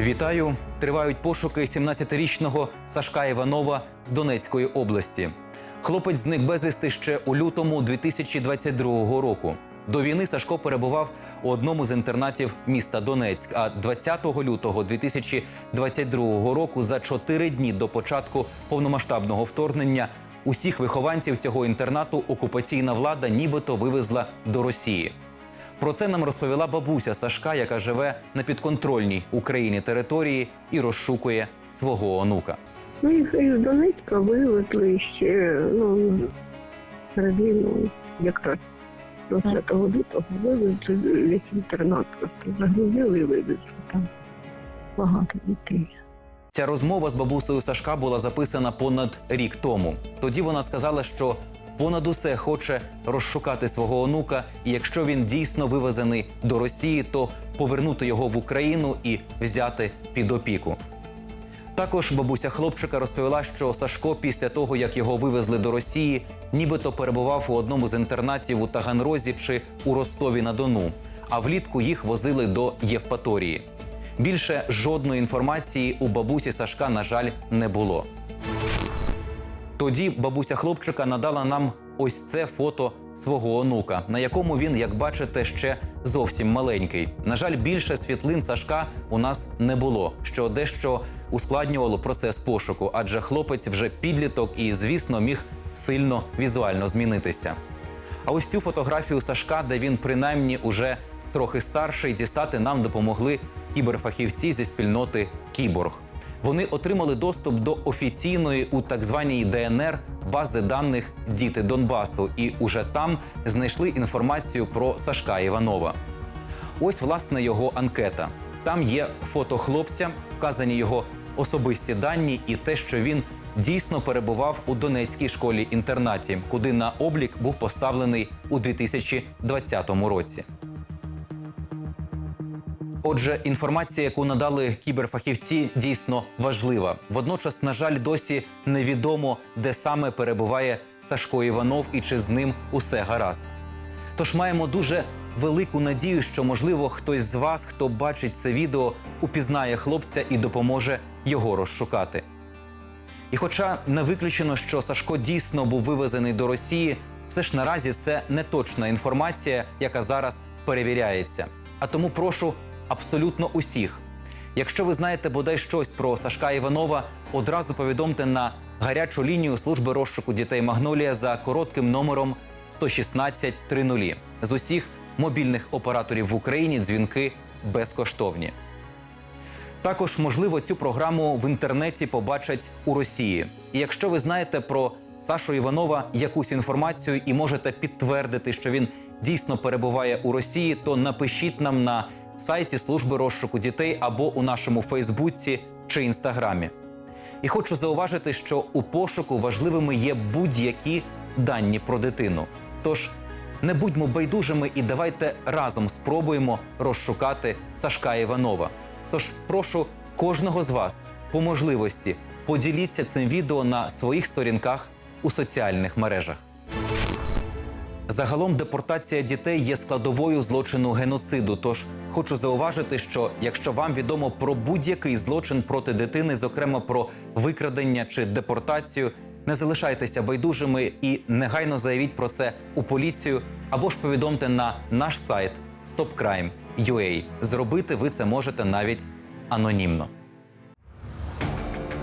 Вітаю! Тривають пошуки 17-річного Сашка Іванова з Донецької області. Хлопець зник безвісти ще у лютому 2022 року. До війни Сашко перебував у одному з інтернатів міста Донецьк. А 20 лютого 2022 року, за чотири дні до початку повномасштабного вторгнення, усіх вихованців цього інтернату окупаційна влада нібито вивезла до Росії. Про це нам розповіла бабуся Сашка, яка живе на підконтрольній Україні території і розшукує свого онука. Ну, їх із Донецька вивезли ще, ну, середину, ну, якраз 20 лютого вивезли весь інтернат просто загрузили і вивезли там багато дітей. Ця розмова з бабусею Сашка була записана понад рік тому. Тоді вона сказала, що понад усе хоче розшукати свого онука, і якщо він дійсно вивезений до Росії, то повернути його в Україну і взяти під опіку. Також бабуся хлопчика розповіла, що Сашко після того, як його вивезли до Росії, нібито перебував у одному з інтернатів у Таганрозі чи у Ростові на Дону, а влітку їх возили до Євпаторії. Більше жодної інформації у бабусі Сашка, на жаль, не було. Тоді бабуся хлопчика надала нам ось це фото свого онука, на якому він, як бачите, ще зовсім маленький. На жаль, більше світлин Сашка у нас не було, що дещо ускладнювало процес пошуку, адже хлопець вже підліток і, звісно, міг сильно візуально змінитися. А ось цю фотографію Сашка, де він принаймні уже трохи старший, дістати нам допомогли кіберфахівці зі спільноти Кіборг. Вони отримали доступ до офіційної у так званій ДНР бази даних Діти Донбасу і уже там знайшли інформацію про Сашка Іванова. Ось власне його анкета. Там є фото хлопця, вказані його особисті дані і те, що він дійсно перебував у Донецькій школі інтернаті, куди на облік був поставлений у 2020 році. Отже, інформація, яку надали кіберфахівці, дійсно важлива. Водночас, на жаль, досі невідомо, де саме перебуває Сашко Іванов і чи з ним усе гаразд. Тож маємо дуже велику надію, що можливо хтось з вас, хто бачить це відео, упізнає хлопця і допоможе його розшукати. І хоча не виключено, що Сашко дійсно був вивезений до Росії, все ж наразі це не точна інформація, яка зараз перевіряється. А тому прошу абсолютно усіх. Якщо ви знаєте бодай щось про Сашка Іванова, одразу повідомте на гарячу лінію служби розшуку дітей Магнолія за коротким номером 116 30. З усіх мобільних операторів в Україні дзвінки безкоштовні. Також, можливо, цю програму в інтернеті побачать у Росії. І якщо ви знаєте про Сашу Іванова якусь інформацію і можете підтвердити, що він дійсно перебуває у Росії, то напишіть нам на сайті служби розшуку дітей або у нашому Фейсбуці чи інстаграмі. І хочу зауважити, що у пошуку важливими є будь-які дані про дитину. Тож не будьмо байдужими і давайте разом спробуємо розшукати Сашка Іванова. Тож прошу кожного з вас по можливості поділіться цим відео на своїх сторінках у соціальних мережах. Загалом депортація дітей є складовою злочину геноциду. Тож хочу зауважити, що якщо вам відомо про будь-який злочин проти дитини, зокрема про викрадення чи депортацію, не залишайтеся байдужими і негайно заявіть про це у поліцію або ж повідомте на наш сайт stopcrime.ua. Зробити ви це можете навіть анонімно.